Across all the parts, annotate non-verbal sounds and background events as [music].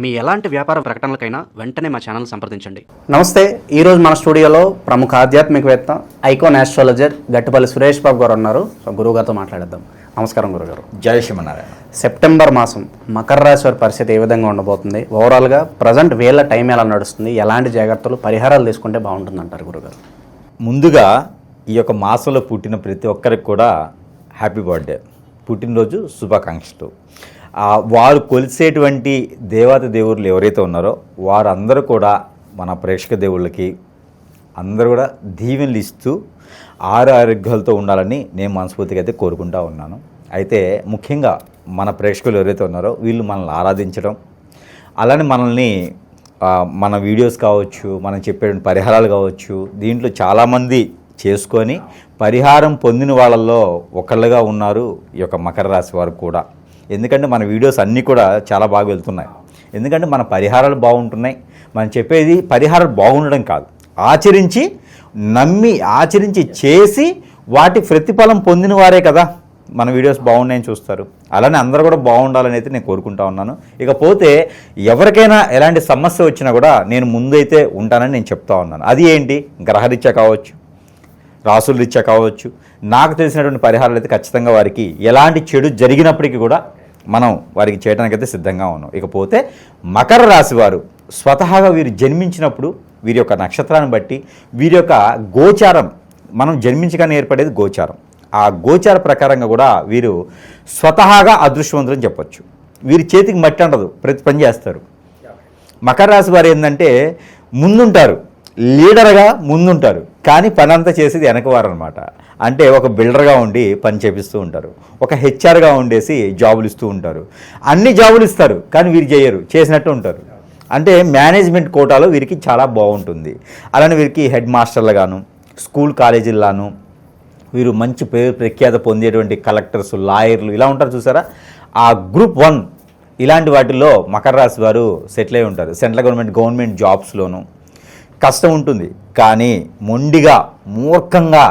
మీ ఎలాంటి వ్యాపార ప్రకటనలకైనా వెంటనే మా ఛానల్ సంప్రదించండి. నమస్తే ఈరోజు మన స్టూడియోలో ప్రముఖ ఆధ్యాత్మికవేత్త ఐకోన్ ఆస్ట్రాలజర్ గట్టుపల్లి సురేష్ బాబు గారు ఉన్నారు. సో గురువుగారితో మాట్లాడేద్దాం. నమస్కారం గురుగారు జయ శ్రీమన్నారాయణ. సెప్టెంబర్ మాసం మకర రాశి వారి పరిస్థితి ఏ విధంగా ఉండబోతుంది? ఓవరాల్గా ప్రజెంట్ వేళ టైం ఎలా నడుస్తుంది? ఎలాంటి జాగ్రత్తలు పరిహారాలు తీసుకుంటే బాగుంటుంది అంటారు గురుగారు ముందుగా ఈ యొక్క మాసంలో పుట్టిన ప్రతి ఒక్కరికి కూడా హ్యాపీ బర్త్డే పుట్టినరోజు శుభాకాంక్షలు. వారు కొలిసేటువంటి దేవత దేవుళ్ళు ఎవరైతే ఉన్నారో వారందరూ కూడా మన ప్రేక్షక దేవుళ్ళకి అందరూ కూడా దీవెనలు ఇస్తూ ఆరు ఆరోగ్యాలతో ఉండాలని నేను మనస్ఫూర్తిగా అయితే కోరుకుంటా ఉన్నాను. అయితే ముఖ్యంగా మన ప్రేక్షకులు ఎవరైతే ఉన్నారో వీళ్ళు మనల్ని ఆరాధించడం అలానే మనల్ని మన వీడియోస్ కావచ్చు మనం చెప్పే పరిహారాలు కావచ్చు దీంట్లో చాలామంది చేసుకొని పరిహారం పొందిన వాళ్ళల్లో ఒకళ్ళుగా ఉన్నారు ఈ యొక్క మకర రాశి వారు కూడా. ఎందుకంటే మన వీడియోస్ అన్నీ కూడా చాలా బాగా వెళ్తున్నాయి. ఎందుకంటే మన పరిహారాలు బాగుంటున్నాయి. మనం చెప్పేది పరిహారాలు బాగుండడం కాదు. ఆచరించి నమ్మి ఆచరించి చేసి వాటి ప్రతిఫలం పొందిన వారే కదా మన వీడియోస్ బాగున్నాయని చూస్తారు. అలానే అందరూ కూడా బాగుండాలని అయితే నేను కోరుకుంటా ఉన్నాను. ఇకపోతే ఎవరికైనా ఎలాంటి సమస్య వచ్చినా కూడా నేను ముందైతే ఉంటానని నేను చెప్తా ఉన్నాను. అది ఏంటి? గ్రహరీత్యా కావచ్చు రాసుల రీత్యా కావచ్చు నాకు తెలిసినటువంటి పరిహారాలు అయితే ఖచ్చితంగా వారికి ఎలాంటి చెడు జరిగినప్పటికీ కూడా మనం వారికి చేయడానికి అయితే సిద్ధంగా ఉన్నాం. ఇకపోతే మకర రాశి వారు స్వతహాగా వీరు జన్మించినప్పుడు వీరి యొక్క నక్షత్రాన్ని బట్టి వీరి యొక్క గోచారం మనం జన్మించగానే ఏర్పడేది గోచారం. ఆ గోచార ప్రకారంగా కూడా వీరు స్వతహాగా అదృష్టవంతులు అని చెప్పొచ్చు. వీరి చేతికి మట్టి ఉండదు ప్రతి పని చేస్తారు. మకర రాశి వారు ఏంటంటే ముందుంటారు లీడర్గా ముందుంటారు. కానీ పని అంతా చేసేది వెనకవారు అనమాట అంటే ఒక బిల్డర్గా ఉండి పని చేపిస్తూ ఉంటారు. ఒక హెచ్ఆర్గా ఉండేసి జాబులు ఇస్తూ ఉంటారు. అన్ని జాబులు ఇస్తారు కానీ వీరు చేయరు చేసినట్టు ఉంటారు. అంటే మేనేజ్మెంట్ కోటాలో వీరికి చాలా బాగుంటుంది. అలానే వీరికి హెడ్ మాస్టర్లుగాను స్కూల్ కాలేజీల్లాను వీరు మంచి పేరు ప్రఖ్యాత పొందేటువంటి కలెక్టర్స్ లాయర్లు ఇలా ఉంటారు చూసారా? ఆ గ్రూప్ వన్ ఇలాంటి వాటిల్లో మకర రాశి వారు సెటిల్ అయి ఉంటారు. సెంట్రల్ గవర్నమెంట్ గవర్నమెంట్ జాబ్స్లోనూ కష్టం ఉంటుంది. కానీ మొండిగా మూర్ఖంగా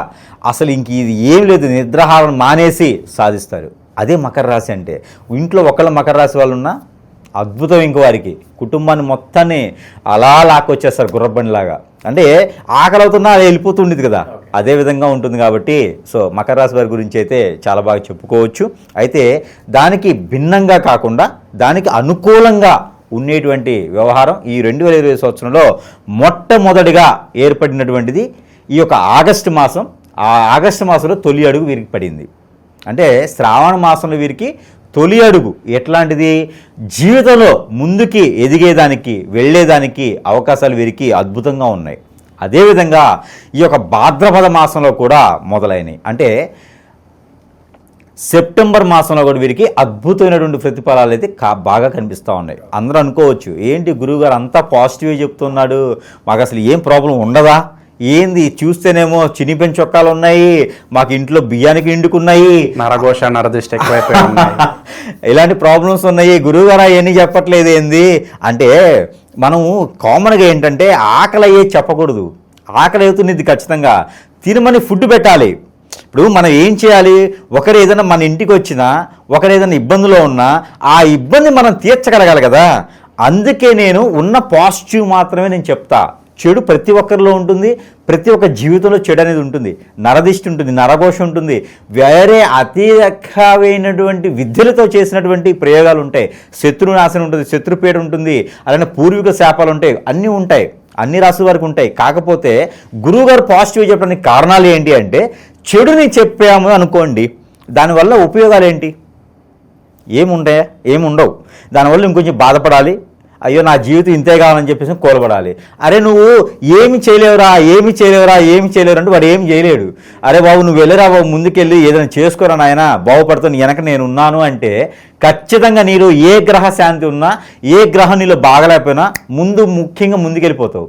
అసలు ఇంక ఇది ఏం లేదు. నిద్రాహారం మానేసి సాధిస్తారు. అదే మకర రాశి అంటే. ఇంట్లో ఒకళ్ళ మకర రాశి వాళ్ళు ఉన్నా అద్భుతం ఇంక వారికి. కుటుంబాన్ని మొత్తాన్ని అలా లాక్కొచ్చేస్తారు గుర్రబండిలాగా. అంటే ఆకలి అవుతున్నా అది వెళ్ళిపోతుండేది కదా. అదే విధంగా ఉంటుంది కాబట్టి సో మకర రాశి వారి గురించి అయితే చాలా బాగా చెప్పుకోవచ్చు. అయితే దానికి భిన్నంగా కాకుండా దానికి అనుకూలంగా ఉండేటువంటి వ్యవహారం ఈ రెండు వేల ఇరవై సంవత్సరంలో మొట్టమొదటిగా ఏర్పడినటువంటిది ఈ యొక్క ఆగస్టు మాసం. ఆ ఆగస్టు మాసంలో తొలి అడుగు వీరికి పడింది. అంటే శ్రావణ మాసంలో వీరికి తొలి అడుగు ఎట్లాంటిది? జీవితంలో ముందుకి ఎదిగేదానికి వెళ్ళేదానికి అవకాశాలు వీరికి అద్భుతంగా ఉన్నాయి. అదేవిధంగా ఈ యొక్క భాద్రపద మాసంలో కూడా మొదలైనవి అంటే సెప్టెంబర్ మాసంలో కూడా వీరికి అద్భుతమైనటువంటి ప్రతిఫలాలు అయితే కా బాగా కనిపిస్తూ ఉన్నాయి. అందరూ అనుకోవచ్చు ఏంటి గురువుగారు అంతా పాజిటివ్గా చెప్తున్నాడు మాకు అసలు ఏం ప్రాబ్లం ఉండదా? ఏంది చూస్తేనేమో చినిపెన్ చొక్కాలు ఉన్నాయి మాకు ఇంట్లో బియ్యానికి ఇండుకున్నాయి నరఘోష నరదృష్టి. [laughs] ఇలాంటి ప్రాబ్లమ్స్ ఉన్నాయి. గురువుగారు అవన్నీ చెప్పట్లేదు ఏంది? అంటే మనము కామన్గా ఏంటంటే ఆకలి అయ్యే చెప్పకూడదు. ఆకలి అవుతున్నది ఖచ్చితంగా. తినమని ఫుడ్ పెట్టాలి. ఇప్పుడు మనం ఏం చేయాలి? ఒకరు ఏదైనా మన ఇంటికి వచ్చినా ఒకరు ఏదైనా ఇబ్బందిలో ఉన్నా ఆ ఇబ్బంది మనం తీర్చగలగాలి కదా. అందుకే నేను ఉన్న పాజిటివ్ మాత్రమే నేను చెప్తా. చెడు ప్రతి ఒక్కరిలో ఉంటుంది. ప్రతి ఒక్క జీవితంలో చెడు అనేది ఉంటుంది. నరదిష్టి ఉంటుంది నరఘోష ఉంటుంది. వేరే అతీతమైనటువంటి విద్యలతో చేసినటువంటి ప్రయోగాలు ఉంటాయి. శత్రునాశనం ఉంటుంది శత్రుపేట ఉంటుంది అలానే పూర్వీక శాపాలు ఉంటాయి. అన్నీ ఉంటాయి. అన్ని రాసుల వరకు ఉంటాయి. కాకపోతే గురువుగారు పాజిటివ్ చెప్పడానికి కారణాలు ఏంటి అంటే చెడుని చెప్పాము అనుకోండి దానివల్ల ఉపయోగాలు ఏంటి ఏముంటాయా ఏముండవు. దానివల్ల ఇంకొంచెం బాధపడాలి. అయ్యో నా జీవితం ఇంతే కావాలని చెప్పేసి కోలబడాలి అరే నువ్వు ఏమి చేయలేవురా ఏమి చేయలేవురా ఏమి చేయలేరు అంటే వాడు ఏం చేయలేడు. అరే బాబు నువ్వు వెళ్ళరా బాబు ముందుకెళ్ళి ఏదైనా చేసుకోరా నాయన బాగుపడుతుంది వెనక నేను ఉన్నాను అంటే ఖచ్చితంగా నీరు ఏ గ్రహ శాంతి ఉన్నా ఏ గ్రహం నీలో బాగలేకపోయినా ముందు ముఖ్యంగా ముందుకెళ్ళిపోతావు.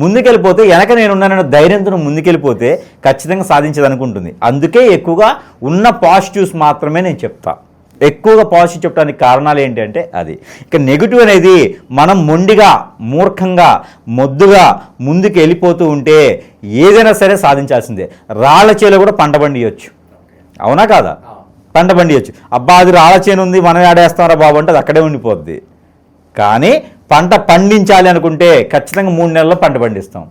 ముందుకెళ్ళిపోతే వెనక నేను ఉన్నానన్న ధైర్యంతో ముందుకెళ్ళిపోతే ఖచ్చితంగా సాధించదనుకుంటుంది. అందుకే ఎక్కువగా ఉన్న పాజిటివ్స్ మాత్రమే నేను చెప్తా. ఎక్కువగా పాజిటివ్ చెప్పడానికి కారణాలు ఏంటి అంటే అది. ఇక నెగిటివ్ అనేది మనం మొండిగా మూర్ఖంగా మొద్దుగా ముందుకు వెళ్ళిపోతూ ఉంటే ఏదైనా సరే సాధించాల్సిందే. రాళ్ళ చేలో కూడా పంట పండియొచ్చు. అవునా కాదా? పంట పండియొచ్చు. అబ్బా అది రాళ్ళ చేను ఉంది మనం ఆడేస్తారా బాబు అంటే అది అక్కడే ఉండిపోద్ది. కానీ పంట పండించాలి అనుకుంటే ఖచ్చితంగా మూడు నెలల్లో పంట పండిస్తాం.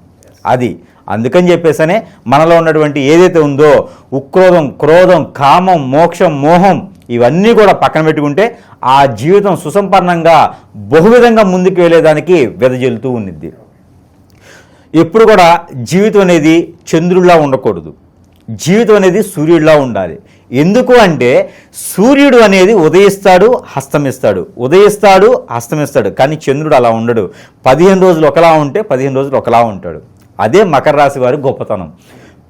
అది. అందుకని చెప్పేసనే మనలో ఉన్నటువంటి ఏదైతే ఉందో ఉక్రోధం క్రోధం కామం మోక్షం మోహం ఇవన్నీ కూడా పక్కన పెట్టుకుంటే ఆ జీవితం సుసంపన్నంగా బహువిధంగా ముందుకు వెళ్ళేదానికి వెదజల్లుతూ ఉన్నిద్ది ఎప్పుడు కూడా జీవితం అనేది చంద్రుడిలా ఉండకూడదు. జీవితం అనేది సూర్యుడిలా ఉండాలి. ఎందుకు అంటే సూర్యుడు అనేది ఉదయిస్తాడు హస్తమిస్తాడు ఉదయిస్తాడు హస్తమిస్తాడు కానీ చంద్రుడు అలా ఉండడు. పదిహేను రోజులు ఒకలా ఉంటే పదిహేను రోజులు ఒకలా ఉంటాడు. అదే మకర రాశి వారి గొప్పతనం.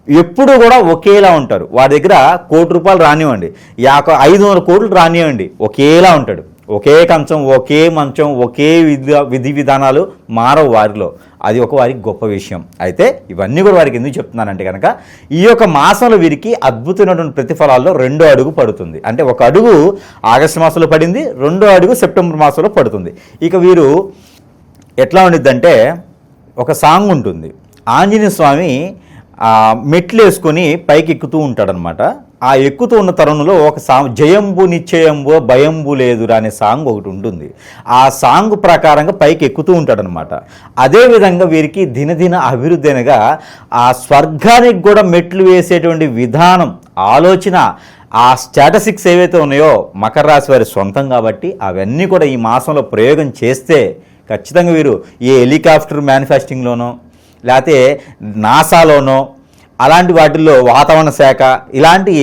ఎప్పుడు కూడా ఒకేలా ఉంటారు వాడి దగ్గర కోటి రూపాయలు రానివ్వండి. యాక ఐదు వందల కోట్లు రానివ్వండి. ఒకేలా ఉంటాడు. ఒకే కంచం ఒకే మంచం ఒకే విధి విధి విధానాలు మారవు వారిలో. అది ఒక వారికి గొప్ప విషయం. అయితే ఇవన్నీ కూడా వారికి ఎందుకు చెప్తున్నానంటే కనుక ఈ యొక్క మాసంలో వీరికి అద్భుతమైనటువంటి ప్రతిఫలాల్లో రెండో అడుగు పడుతుంది. అంటే ఒక అడుగు ఆగస్టు మాసంలో పడింది రెండో అడుగు సెప్టెంబర్ మాసంలో పడుతుంది. ఇక వీరు ఎట్లా ఉండిద్దంటే ఒక సాంగ్ ఉంటుంది. ఆంజనేయ స్వామి మెట్లు వేసుకొని పైకి ఎక్కుతూ ఉంటాడనమాట. ఆ ఎక్కుతూ ఉన్న తరుణంలో ఒక సాంగ్ జయంబు నిశ్చయంబో భయంబు లేదురా అనే సాంగ్ ఒకటి ఉంటుంది. ఆ సాంగ్ ప్రకారంగా పైకి ఎక్కుతూ ఉంటాడనమాట అదేవిధంగా వీరికి దినదిన అభివృద్ధి అనగా ఆ స్వర్గానికి కూడా మెట్లు వేసేటువంటి విధానం ఆలోచన ఆ స్టాటసిక్స్ ఏవైతే ఉన్నాయో మకర రాశి వారి సొంతం కాబట్టి అవన్నీ కూడా ఈ మాసంలో ప్రయోగం చేస్తే ఖచ్చితంగా వీరు ఏ హెలికాప్టర్ మ్యానుఫ్యాక్చరింగ్లోనో లేకపోతే నాసాలోనో అలాంటి వాటిల్లో వాతావరణ శాఖ ఇలాంటి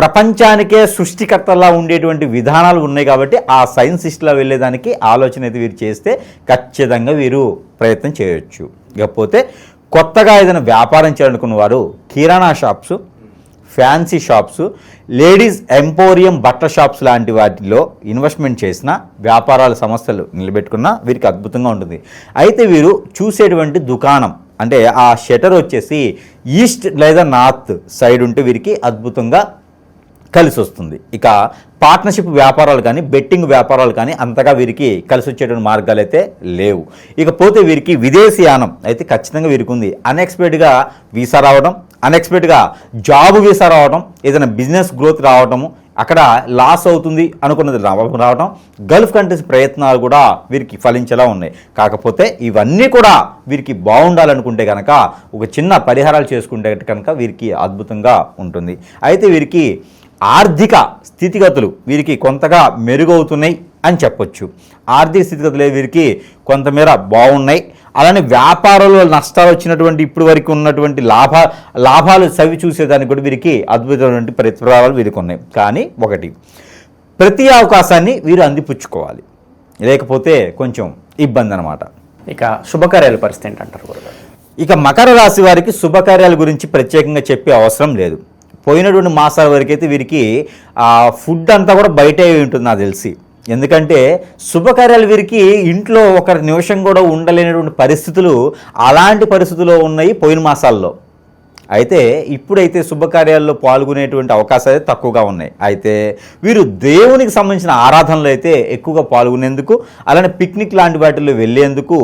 ప్రపంచానికే సృష్టికర్తలా ఉండేటువంటి విధానాలు ఉన్నాయి కాబట్టి ఆ సైన్సిస్ట్లా వెళ్ళేదానికి ఆలోచన అయితే వీరు చేస్తే ఖచ్చితంగా వీరు ప్రయత్నం చేయొచ్చు. ఇకపోతే కొత్తగా ఏదైనా వ్యాపారం చేయాలనుకున్న వారు kirana shops fancy shops ladies emporium బట్టల షాప్స్ లాంటి వాటిలో ఇన్వెస్ట్మెంట్ చేసిన వ్యాపారాల సంస్థలు నిలబెట్టుకున్న వీరికి అద్భుతంగా ఉంటుంది. అయితే వీరు చూసేటువంటి దుకాణం అంటే ఆ షటర్ వచ్చేసి ఈస్ట్ లేదా నార్త్ సైడ్ ఉంటే వీరికి అద్భుతంగా కలిసి వస్తుంది. ఇక పార్ట్నర్షిప్ వ్యాపారాలు కానీ బెట్టింగ్ వ్యాపారాలు కానీ అంతగా వీరికి కలిసి వచ్చేటువంటి మార్గాలు అయితే లేవు. ఇకపోతే వీరికి విదేశీయానం అయితే ఖచ్చితంగా వీరికి ఉంది అన్ఎక్స్పెక్టెడ్గా వీసా రావడం అన్ఎక్స్పెక్టెడ్గా జాబ్ వీసా రావడం ఏదైనా బిజినెస్ గ్రోత్ రావడము అక్కడ లాస్ అవుతుంది అనుకున్నది రావ- రావడం గల్ఫ్ కంట్రీస్ ప్రయత్నాలు కూడా వీరికి ఫలించేలా ఉన్నాయి. కాకపోతే ఇవన్నీ కూడా వీరికి బాగుండాలనుకుంటే కనుక ఒక చిన్న పరిహారాలు చేసుకుంటే కనుక వీరికి అద్భుతంగా ఉంటుంది. అయితే వీరికి ఆర్థిక స్థితిగతులు వీరికి కొంతగా మెరుగవుతున్నాయి అని చెప్పొచ్చు. ఆర్థిక స్థితిగతులు వీరికి కొంతమేర బాగున్నాయి. అలానే వ్యాపారంలో నష్టాలు వచ్చినటువంటి ఇప్పటి వరకు ఉన్నటువంటి లాభ లాభాలు సవి చూసేదానికి కూడా వీరికి అద్భుతమైనటువంటి ప్రతిఫలాలు వీరికి ఉన్నాయి. కానీ ఒకటి ప్రతి అవకాశాన్ని వీరు అందిపుచ్చుకోవాలి. లేకపోతే కొంచెం ఇబ్బంది అనమాట ఇక శుభకార్యాల పరిస్థితి ఏంటంటారు ఇక మకర రాశి వారికి శుభకార్యాల గురించి ప్రత్యేకంగా చెప్పే అవసరం లేదు. పోయినటువంటి మాసాల వరకు అయితే వీరికి ఫుడ్ అంతా కూడా బయటే ఉంటుంది నాకు తెలిసి. ఎందుకంటే శుభకార్యాలు వీరికి ఇంట్లో ఒక నిమిషం కూడా ఉండలేనటువంటి పరిస్థితులు అలాంటి పరిస్థితుల్లో ఉన్నాయి పోయిన మాసాల్లో. అయితే ఇప్పుడైతే శుభకార్యాల్లో పాల్గొనేటువంటి అవకాశాలు తక్కువగా ఉన్నాయి. అయితే వీరు దేవునికి సంబంధించిన ఆరాధనలు అయితే ఎక్కువగా పాల్గొనేందుకు అలానే పిక్నిక్ లాంటి వాటిల్లో వెళ్ళేందుకు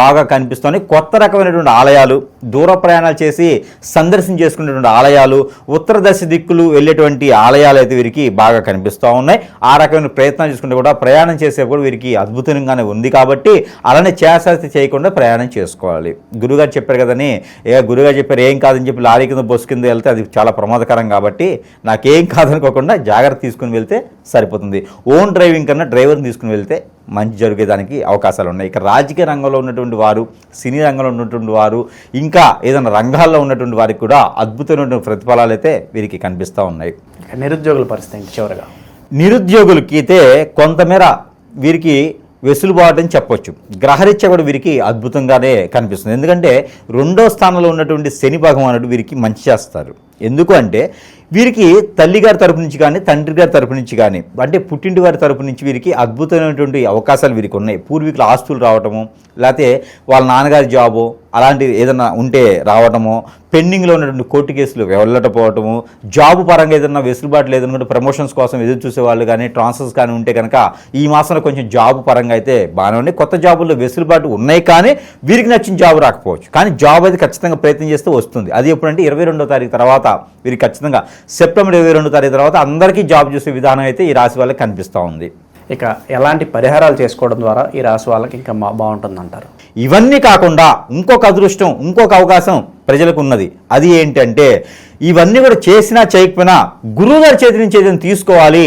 బాగా కనిపిస్తున్నాయి. కొత్త రకమైనటువంటి ఆలయాలు దూర ప్రయాణాలు చేసి సందర్శన చేసుకునేటువంటి ఆలయాలు ఉత్తర దశ దిక్కులు వెళ్ళేటువంటి ఆలయాలు అయితే వీరికి బాగా కనిపిస్తూ ఉన్నాయి. ఆ రకమైన ప్రయత్నాలు చేసుకుంటే కూడా ప్రయాణం చేసే కూడా వీరికి అద్భుతంగానే ఉంది కాబట్టి అలానే చేసాస్తి చేయకుండా ప్రయాణం చేసుకోవాలి. గురుగారు చెప్పారు కదని ఏ గురుగారు చెప్పారు ఏం కాదని చెప్పి లారీ కింద బస్సు కింద వెళ్తే అది చాలా ప్రమాదకరం కాబట్టి నాకేం కాదనుకోకుండా జాగ్రత్త తీసుకుని వెళ్తే సరిపోతుంది. ఓన్ డ్రైవింగ్ కన్నా డ్రైవర్ని తీసుకుని వెళ్తే మంచి జరిగేదానికి అవకాశాలు ఉన్నాయి. ఇక రాజకీయ రంగంలో ఉన్నటువంటి వారు సినీ రంగంలో ఉన్నటువంటి వారు ఇంకా ఏదైనా రంగాల్లో ఉన్నటువంటి వారికి కూడా అద్భుతమైనటువంటి ప్రతిఫలాలు అయితే వీరికి కనిపిస్తూ ఉన్నాయి. ఇక నిరుద్యోగుల పరిస్థితి చివరిగా? నిరుద్యోగులకి అయితే కొంతమేర వీరికి వెసులుబాటు అని చెప్పొచ్చు. గ్రహరీత్యా కూడా వీరికి అద్భుతంగానే కనిపిస్తుంది. ఎందుకంటే రెండో స్థానంలో ఉన్నటువంటి శని భగవానుడు వీరికి మంచి చేస్తారు. ఎందుకు అంటే వీరికి తల్లిగారి తరపు నుంచి కానీ తండ్రి గారి తరపు నుంచి కానీ అంటే పుట్టింటి వారి తరపు నుంచి వీరికి అద్భుతమైనటువంటి అవకాశాలు వీరికి ఉన్నాయి. పూర్వీకుల ఆస్తులు రావటము లేకపోతే వాళ్ళ నాన్నగారి జాబు అలాంటివి ఏదైనా ఉంటే రావటము పెండింగ్లో ఉన్నటువంటి కోర్టు కేసులు వెళ్ళటపోవటము జాబ్ పరంగా ఏదైనా వెసులుబాటు లేదనుకుంటే ప్రమోషన్స్ కోసం ఎదురు చూసే వాళ్ళు కానీ ట్రాన్స్ఫర్స్ కానీ ఉంటే కనుక ఈ మాసంలో కొంచెం జాబ్ పరంగా అయితే బాగానే ఉన్నాయి. కొత్త జాబుల్లో వెసులుబాటు ఉన్నాయి కానీ వీరికి నచ్చిన జాబ్ రాకపోవచ్చు. కానీ జాబ్ అయితే ఖచ్చితంగా ప్రయత్నం చేస్తే వస్తుంది. అది ఎప్పుడంటే ఇరవై రెండో తారీఖు తర్వాత వీరికి ఖచ్చితంగా సెప్టెంబర్ ఇరవై రెండు తారీఖు తర్వాత అందరికీ జాబ్ చూసే విధానం అయితే ఈ రాశి వాళ్ళకి కనిపిస్తూ ఉంది. ఇక ఎలాంటి పరిహారాలు చేసుకోవడం ద్వారా ఈ రాశి వాళ్ళకి ఇంకా మా బాగుంటుందంటారు? ఇవన్నీ కాకుండా ఇంకొక అదృష్టం ఇంకొక అవకాశం ప్రజలకు ఉన్నది అది ఏంటంటే ఇవన్నీ కూడా చేసినా చేయకపోయినా గురువుగారి చేతి నుంచి ఏదైనా తీసుకోవాలి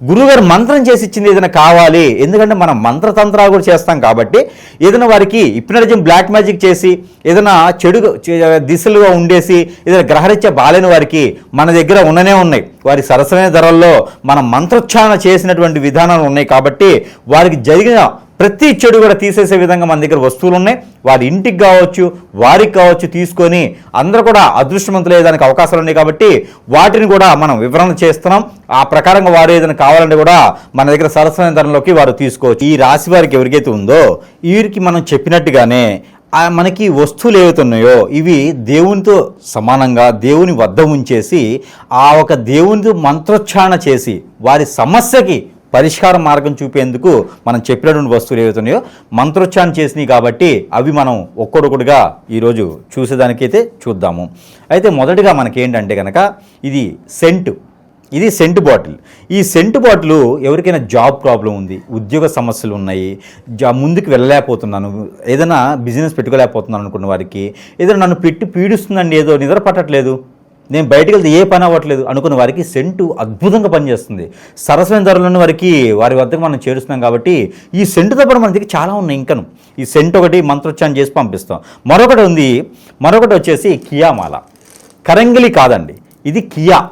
గురువుగారు మంత్రం చేసి ఇచ్చింది ఏదైనా కావాలి ఎందుకంటే మనం మంత్రతంత్రాలు కూడా చేస్తాం కాబట్టి ఏదైనా వారికి ఇప్నరిజం బ్లాక్ మ్యాజిక్ చేసి ఏదైనా చెడు చే- దిశలుగా ఉండేసి ఏదైనా గ్రహరీత్యా బాలేని వారికి మన దగ్గర ఉన్ననే ఉన్నాయి. వారి సరసమైన ధరల్లో మనం మంత్రోచ్చారణ చేసినటువంటి విధానాలు ఉన్నాయి కాబట్టి వారికి జరిగిన ప్రతి చెడు కూడా తీసేసే విధంగా మన దగ్గర వస్తువులు ఉన్నాయి. వారి ఇంటికి కావచ్చు వారికి కావచ్చు తీసుకొని అందరూ కూడా అదృష్టవంతులు అయ్యేదానికి అవకాశాలు ఉన్నాయి కాబట్టి వాటిని కూడా మనం వివరణ చేస్తున్నాం. ఆ ప్రకారంగా వారు ఏదైనా కావాలంటే కూడా మన దగ్గర సరసమైన ధరలోకి వారు తీసుకోవచ్చు. ఈ రాశి వారికి ఎవరికైతే ఉందో వీరికి మనం చెప్పినట్టుగానే మనకి వస్తువులు ఏవైతే ఉన్నాయో ఇవి దేవునితో సమానంగా దేవుని వద్ద ఉంచేసి ఆ ఒక దేవునితో మంత్రోచ్చారణ చేసి వారి సమస్యకి పరిష్కార మార్గం చూపేందుకు మనం చెప్పినటువంటి వస్తువులు ఏవైతున్నాయో మంత్రోచ్చారణ చేసినాయి కాబట్టి అవి మనం ఒక్కొక్కటిగా ఈరోజు చూసేదానికైతే చూద్దాము. అయితే మొదటిగా మనకేంటంటే కనుక ఇది సెంటు. ఇది సెంటు బాటిల్. ఈ సెంటు బాటిల్ ఎవరికైనా జాబ్ ప్రాబ్లం ఉంది ఉద్యోగ సమస్యలు ఉన్నాయి జా ముందుకు వెళ్ళలేకపోతున్నాను ఏదైనా బిజినెస్ పెట్టుకోలేకపోతున్నాను అనుకున్న వారికి ఏదైనా నన్ను పెట్టి పీడిస్తుందండి ఏదో నిద్ర పట్టట్లేదు నేను బయటికి వెళ్తే ఏ పని అవ్వట్లేదు అనుకున్న వారికి సెంటు అద్భుతంగా పనిచేస్తుంది. సరసమైన ధరలను వారికి వారి వద్దకు మనం చేరుస్తున్నాం కాబట్టి ఈ సెంటుతో పాటు మన దగ్గర చాలా ఉన్నాయి ఇంకను. ఈ సెంట్ ఒకటి మంత్రోచ్చారం చేసి పంపిస్తాం. మరొకటి ఉంది మరొకటి వచ్చేసి కియామాల. కరంగిలి కాదండి ఇది కియా.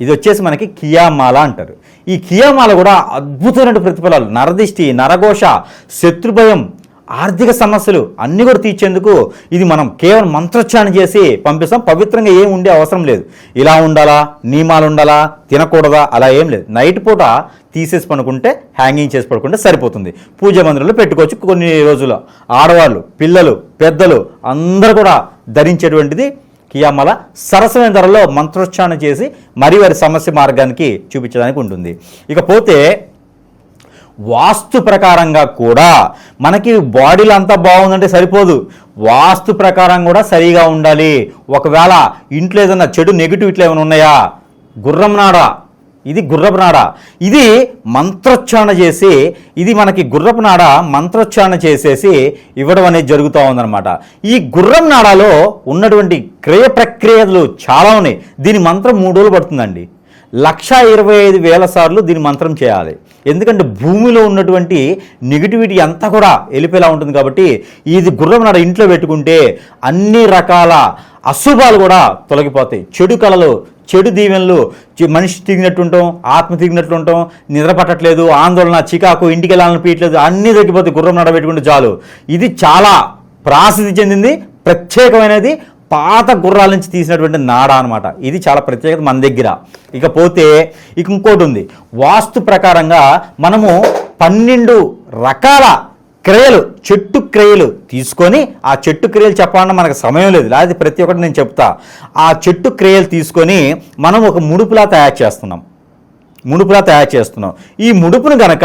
ఇది వచ్చేసి మనకి కియామాల అంటారు. ఈ కియామాల కూడా అద్భుతమైన ప్రతిఫలాలు. నరదిష్టి నరఘోష శత్రుభయం ఆర్థిక సమస్యలు అన్నీ కూడా తీర్చేందుకు ఇది మనం కేవలం మంత్రోచ్చారణ చేసి పంపిస్తాం. పవిత్రంగా ఏం ఉండే అవసరం లేదు. ఇలా ఉండాలా? నియమాలు ఉండాలా? తినకూడదా? అలా ఏం లేదు. నైట్ పూట తీసేసి పడుకుంటే హ్యాంగింగ్ చేసి పడుకుంటే సరిపోతుంది. పూజ మందిరంలో పెట్టుకోవచ్చు. కొన్ని రోజులు ఆడవాళ్ళు పిల్లలు పెద్దలు అందరూ కూడా ధరించేటువంటిది కియామల సరసమైన ధరలో మంత్రోచ్చారణ చేసి మరి వారి సమస్య మార్గానికి చూపించడానికి ఉంటుంది. ఇకపోతే వాస్తు ప్రకారంగా కూడా మనకి బాడీలో అంతా బాగుందంటే సరిపోదు. వాస్తు ప్రకారం కూడా సరిగా ఉండాలి. ఒకవేళ ఇంట్లో ఏదైనా చెడు నెగిటివ్ ఇట్లా ఏమైనా ఉన్నాయా? గుర్రం నాడ. ఇది గుర్రపు నాడ. ఇది మంత్రోచ్చారణ చేసి ఇది మనకి గుర్రపు నాడ మంత్రోచ్చారణ చేసేసి ఇవ్వడం అనేది జరుగుతూ ఉందన్నమాట. ఈ గుర్రం నాడాలో ఉన్నటువంటి క్రియ ప్రక్రియలు చాలా ఉన్నాయి. దీని మంత్రం మూడు రోజులు పడుతుందండి. లక్ష ఇరవై ఐదు వేల సార్లు దీని మంత్రం చేయాలి. ఎందుకంటే భూమిలో ఉన్నటువంటి నెగిటివిటీ అంతా కూడా వెళ్ళిపోయేలా ఉంటుంది కాబట్టి ఇది గుర్రం నాడ ఇంట్లో పెట్టుకుంటే అన్ని రకాల అశుభాలు కూడా తొలగిపోతాయి. చెడు కళలు చెడు దీవెనలు మనిషి తిరిగినట్టుంటాం ఆత్మ తిరిగినట్లుంటాం నిద్ర పట్టట్లేదు ఆందోళన చికాకు ఇంటికి వెళ్ళాలనిపించట్లేదు అన్నీ తగ్గిపోతాయి గుర్రం నడ పెట్టుకుంటే చాలు. ఇది చాలా ప్రాసిద్ధి చెందింది ప్రత్యేకమైనది పాత గుర్రాల నుంచి తీసినటువంటి నాడ అనమాట ఇది చాలా ప్రత్యేకత మన దగ్గర. ఇకపోతే ఇక ఇంకోటి ఉంది. వాస్తు ప్రకారంగా మనము పన్నెండు రకాల క్రియలు చెట్టు క్రియలు తీసుకొని ఆ చెట్టు క్రియలు చెప్పాలన్నా మనకు సమయం లేదు. లేదా ప్రతి ఒక్కటి నేను చెప్తా. ఆ చెట్టు క్రియలు తీసుకొని మనం ఒక ముడుపులా తయారు చేస్తున్నాం. ముడుపులా తయారు చేస్తున్నాం. ఈ ముడుపును గనక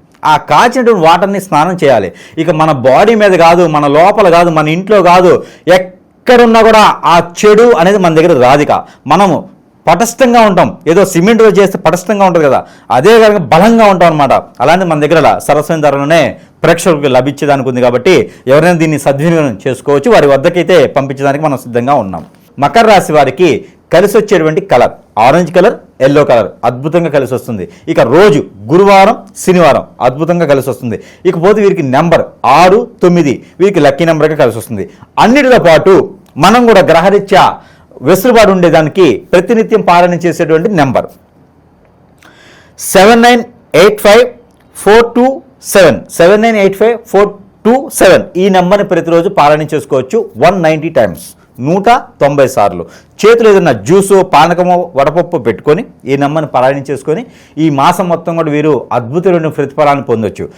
ఆ కాచినటువంటి వాటర్ని స్నానం చేయాలి. ఇక మన బాడీ మీద కాదు మన లోపల కాదు మన ఇంట్లో కాదు ఎక్కడున్నా కూడా ఆ చెడు అనేది మన దగ్గర రాదిక మనము పటస్థంగా ఉంటాం. ఏదో సిమెంట్తో చేస్తే పటస్థంగా ఉంటుంది కదా. అదే కనుక బలంగా ఉంటాం అనమాట అలాంటి మన దగ్గర సరస్వతి ధరలోనే ప్రేక్షకులకు లభించేదానికి ఉంది కాబట్టి ఎవరైనా దీన్ని సద్వినియోగం చేసుకోవచ్చు. వారి వద్దకైతే పంపించడానికి మనం సిద్ధంగా ఉన్నాం. మకర రాశి వారికి కలిసి వచ్చేటువంటి colour. Orange colour yellow colour అద్భుతంగా కలిసి వస్తుంది. ఇక రోజు గురువారం శనివారం అద్భుతంగా కలిసి వస్తుంది. ఇకపోతే వీరికి నెంబర్ ఆరు తొమ్మిది వీరికి లక్కీ నెంబర్గా కలిసి వస్తుంది. అన్నిటితో పాటు మనం కూడా గ్రహరీత్యా వెసులుబాటు ఉండేదానికి ప్రతినిత్యం పాలన చేసేటువంటి number. Seven nine eight five four two seven. Seven nine eight five four two seven. ఈ నెంబర్ని ప్రతిరోజు పాలన చేసుకోవచ్చు వన్ నైంటీ టైమ్స్. నూట తొంభై సార్లు. చేతులు ఏదైనా జ్యూసు పానకమో వడపప్పు పెట్టుకొని ఈ నమ్మని పారాయణ చేసుకొని ఈ మాసం మొత్తం కూడా వీరు అద్భుతమైన ప్రతిఫలాన్ని పొందొచ్చు.